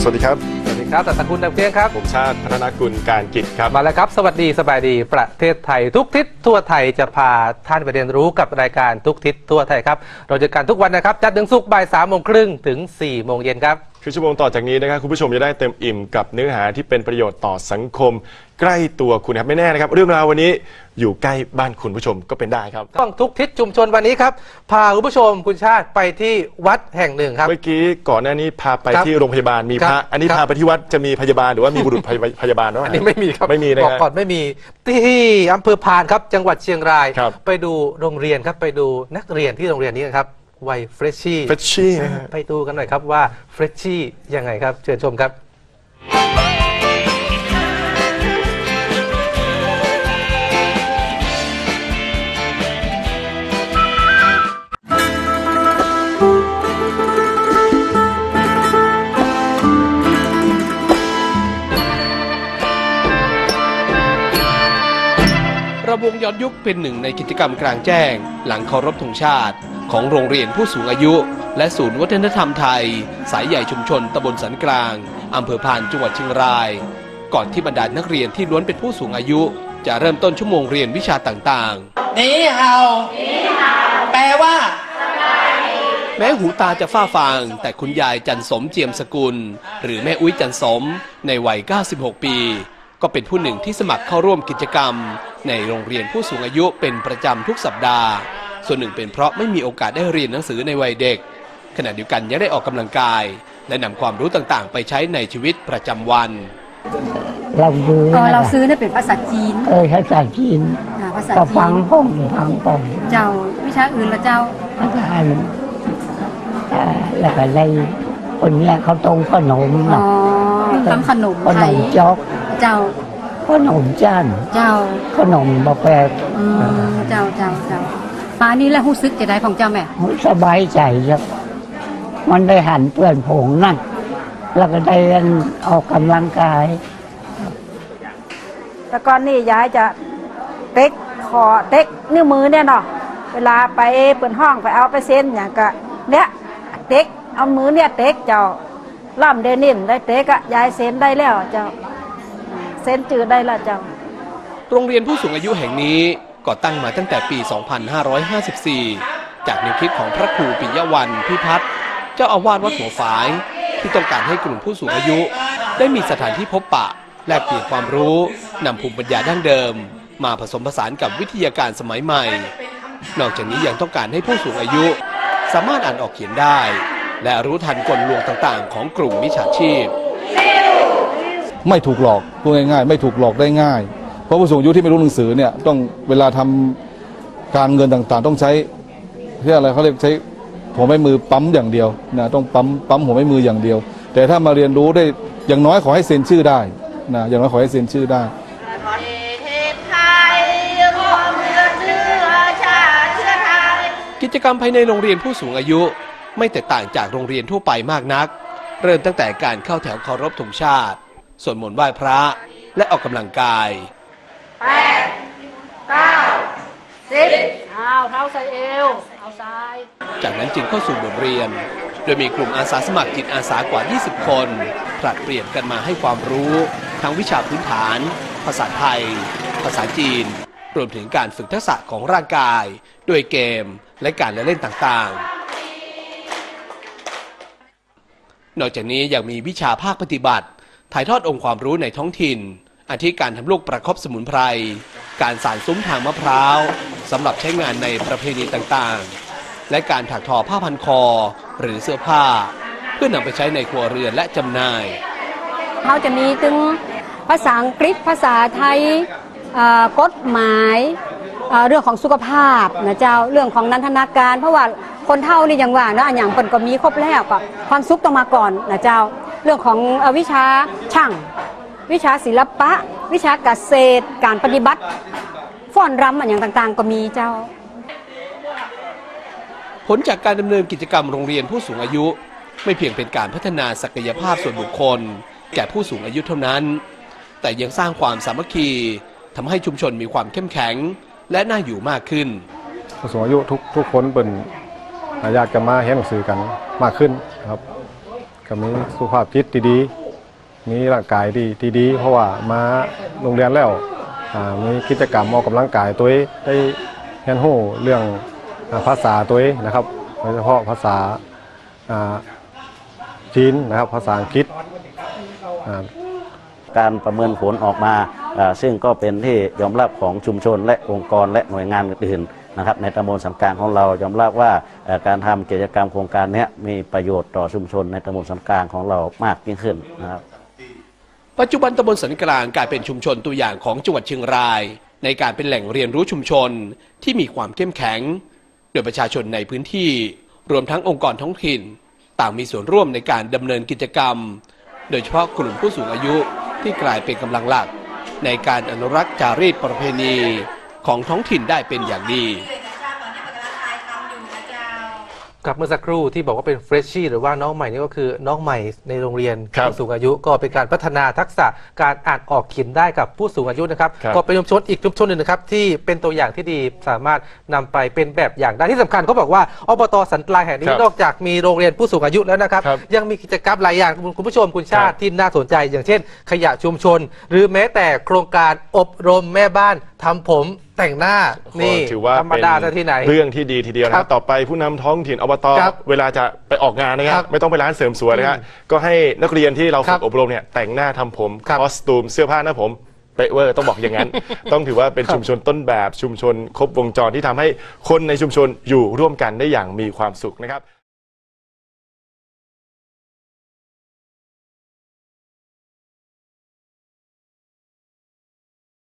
สวัสดีครับ สวัสดีครับแต่สกุณดำเกลี้ยงครับ ผมชาติพัฒนากุลการกิจครับ มาแล้วครับ สวัสดีสบายดีประเทศไทยทุกทิศทั่วไทยจะพาท่านไปเรียนรู้กับรายการทุกทิศทั่วไทยครับ เราจะกันทุกวันนะครับจัดถึงสุกบ่ายสามโมงครึ่งถึงสี่โมงเย็นครับ คือชั่วโมงต่อจากนี้นะครับคุณผู้ชมจะได้เต็มอิ่มกับเนื้อหาที่เป็นประโยชน์ต่อสังคม ใกล้ตัวคุณครับไม่แน่นะครับ เรื่องราววันนี้อยู่ใกล้บ้านคุณผู้ชมก็เป็นได้ครับ ต้องทุกทิศชุมชนวันนี้ครับ พาคุณผู้ชมคุณชาติไปที่วัดแห่งหนึ่งครับ เมื่อกี้ก่อนหน้านี้พาไปครับที่โรงพยาบาลมีพระครับ อันนี้ครับพาไปที่วัดจะมีพยาบาลหรือว่ามีบุรุษพยาพยาบาลด้วยอันนี้ไม่มีครับไม่มีนะบอกฮะ ก่อนไม่มีที่อำเภอพานครับจังหวัดเชียงราย ครับ ไปดูโรงเรียนครับไปดูนักเรียนที่โรงเรียนนี้นะครับ วัยเฟรชชี่เฟชชี่นะฮะไปดูกันหน่อยครับว่าเฟรชชี่ยังไงครับ เชิญชมครับระวงย้อนยุคเป็นหนึ่งในกิจกรรมกลางแจ้ง หลังเคารพธงชาติ ของโรงเรียนผู้สูงอายุ และศูนย์วัฒนธรรมไทย สายใหญ่ชุมชนตำบลสันกลางอำเภอพานจังหวัดเชียงราย ก่อนที่บรรดานักเรียนที่ล้วนเป็นผู้สูงอายุ จะเริ่มต้นชั่วโมงเรียนวิชาต่างนีเฮาแปลว่าๆแม้หูตาจะฝ้าฟาง แต่คุณยายจันสมเจียมสกุล หรือแม่อุ้ยจันสม ในวัย 96 ปี ก็เป็นผู้หนึ่งที่สมัครเข้าร่วมกิจกรรม ในโรงเรียนผู้สูงอายุเป็นประจำทุกสัปดาห์ ส่วนหนึ่งเป็นเพราะไม่มีโอกาสได้เรียนหนังสือในวัยเด็ก ขณะเดียวกันยังได้ออกกำลังกาย และนำความรู้ต่างๆ ไปใช้ในชีวิตประจำวัน เราซื้อเออนะเราคะซื้อเนี่ยเป็นภาษาจีน เออภาษาจีนอ่าภาษาก็จีฟังนห้องฟังปองเจ้าวิชาอื่นละเจ้าแล้วก็อ่านเอ่อแล้วก็ในคนเนี้ยเขาตรงขนมอ๋นะอทำขนมขไทนยมจอกเจ้าขนมจ้านเจ้าขนมบะแปกอืมเจ้าเจ้าเจ้า ฟ้านี้แล้วรู้สึกจะได้ของเจ้าแม่สบายใจครับ มันได้หันเปื่อนผงนั่นแล้วก็ได้ออกกำลังกาย แต่ก่อนนี่ยายจะเต็กคอเต็กนิ้วมือเนี่ยเนาะเวลาไปเปิดห้องไปเอาไปเซ็นอย่างก็เนี่ยเต็กเอามือเนี่ยเต็กเจ้าล่ำเดนินได้เต็กอะยายเซ็นได้แล้วเจ้าเซ็นจืดได้แล้วเจ้าโรงเรียนผู้สูงอายุแห่งนี้ ก่อตั้งมาตั้งแต่ปี 2554 จากแนวคิดของพระครูปิยวันพิพัฒน์เจ้าอาวาสวัดหัวฝาย ที่ต้องการให้กลุ่มผู้สูงอายุ ได้มีสถานที่พบปะ แลกเปลี่ยนความรู้นำภูมิปัญญาดั้งเดิม มาผสมผสานกับวิทยาการสมัยใหม่ นอกจากนี้ยังต้องการให้ผู้สูงอายุ สามารถอ่านออกเขียนได้ และรู้ทันกลลวงต่างๆ ของกลุ่มมิจฉาชีพ ไม่ถูกหลอกพูดง่ายๆ ไม่ถูกหลอกได้ง่าย เพราะผู้สูงอายุที่ไม่รู้หนังสือเนี่ยต้องเวลาทำการเงินต่างๆ ต้องใช้เรียกอะไรเขาเรียกใช้หัวไม้มือปั๊มอย่างเดียวนะต้องปั๊มปั๊มหัวไม้มืออย่างเดียว แต่ถ้ามาเรียนรู้ได้อย่างน้อยขอให้เซ็นชื่อได้นะอย่างน้อยขอให้เซ็นชื่อได้กิจกรรมภายในโรงเรียนผู้สูงอายุ ไม่แตกต่างจากโรงเรียนทั่วไปมากนัก เริ่มตั้งแต่การเข้าแถวเคารพธงชาติสวดมนต์ไหว้พระ และออกกำลังกาย เอาเท้าใส่เอว เอาซ้าย จากนั้นจึงเข้าสู่บทเรียน โดยมีกลุ่มอาสาสมัครจิตอาสากว่า 20 คนผลัดเปลี่ยนกันมาให้ความรู้ ทั้งวิชาพื้นฐาน ภาษาไทย ภาษาจีน รวมถึงการฝึกทักษะของร่างกาย ด้วยเกมและการละเล่นต่างๆ นอกจากนี้ยังมีวิชาภาคปฏิบัติ ถ่ายทอดองค์ความรู้ในท้องถิ่น อาทิการทำลูกประคบสมุนไพร การสารซุ้มทางมะพร้าวสำหรับใช้งานในประเพณีต่างๆ และการถักทอผ้าพันคอหรือเสื้อผ้า เพื่อนำไปใช้ในครัวเรือนและจำหน่าย เขาจะมีถึงภาษาอังกฤษภาษาไทยกฎหมายเรื่องของสุขภาพนะเจ้าเรื่องของนันทนาการ เพราะว่าคนเท่านี่ย่างว่านะอย่างเปินก็มีครบแล้วก็ความสุขต้องมาก่อนนะเจ้า เรื่องของอวิชาช่าง วิชาศิลปะ วิชาเกษตร การปฏิบัติฟ้อนรำอันอย่างต่างๆ ก็มีเจ้า ผลจากการดำเนินกิจกรรมโรงเรียนผู้สูงอายุ ไม่เพียงเป็นการพัฒนาศักยภาพส่วนบุคคล แก่ผู้สูงอายุเท่านั้น แต่ยังสร้างความสามัคคีทำให้ชุมชนมีความเข้มแข็ง และน่าอยู่มากขึ้น ผู้สูงอายุทุกทุกคนเป็นอยากจะมาเรียนหนังสือกันมากขึ้นครับก็มีสุขภาพจิตที่ดี มีร่างกายดีที่ดีเพราะว่ามาโรงเรียนแล้วมีกิจกรรมออกกำลังกายตัวเองได้เรียนรู้เรื่องอภาษาตัวเองนะครับโดยเฉพาะภาษาจีนนะครับภาษาอังกฤษอ่าการประเมินผลออกมา ซึ่งก็เป็นที่ยอมรับของชุมชนและองค์กรและหน่วยงานอื่นนะครับในตำบลสังกางของเรายอมรับว่าการทำกิจกรรมโครงการนี้มีประโยชน์ต่อชุมชนในตำบลสังกางของเรามากยิ่งขึ้นนะครับ ปัจจุบันตำบลสันกลางกลายเป็นชุมชนตัวอย่างของจังหวัดเชียงราย ในการเป็นแหล่งเรียนรู้ชุมชนที่มีความเข้มแข็ง โดยประชาชนในพื้นที่ รวมทั้งองค์กรท้องถิ่น ต่างมีส่วนร่วมในการดำเนินกิจกรรม โดยเฉพาะกลุ่มผู้สูงอายุที่กลายเป็นกำลังหลัก ในการอนุรักษ์จารีตประเพณีของท้องถิ่นได้เป็นอย่างดี กับเมื่อสักครู่ที่บอกว่าเป็นเฟรชชี่หรือว่าน้องใหม่นี่ก็คือน้องใหม่ในโรงเรียนครับผู้สูงอายุก็เป็นการพัฒนาทักษะการอ่านออกเขียนได้กับผู้สูงอายุนะครับครับ ก็เป็นชุมชนอีกชุมชนหนึ่งนะครับที่เป็นตัวอย่างที่ดีสามารถนำไปเป็นแบบอย่างได้ที่สำคัญเขาบอกว่าอบตสันกลางแห่งนี้ครับนอกจากมีโรงเรียนผู้สูงอายุแล้วนะครับ ครับยังมีกิจกรรมหลายอย่างคุณผู้ชมคุณชาครัติบที่น่าสนใจ อย่างเช่น ขยะชุมชน หรือแม้แต่โครงการอบรมแม่บ้านทำผม แต่งหน้านี่ ถือว่าธรรมดาซะที่ไหน เรื่องที่ดีทีเดียวนะคครัรับบต่อไปผู้นำท้องถิ่นอบตครับเวลาจะไปออกงานนะคครัรับบไม่ต้องไปร้านเสริมสวยนะฮะก็ให้นักเรียนที่เราครัฝึบกอบรมเนี่ยแต่งหน้าทำผมครับคอสตูมเสื้อผ้าหน้าผมเป๊ะเวอร์ต้องบอกอย่างนั้น ต้องถือว่าเป็นครับชุมชนต้นแบบชุมชนครบวงจรที่ทำให้คนในชุมชนอยู่ร่วมกันได้อย่างมีความสุขนะครับ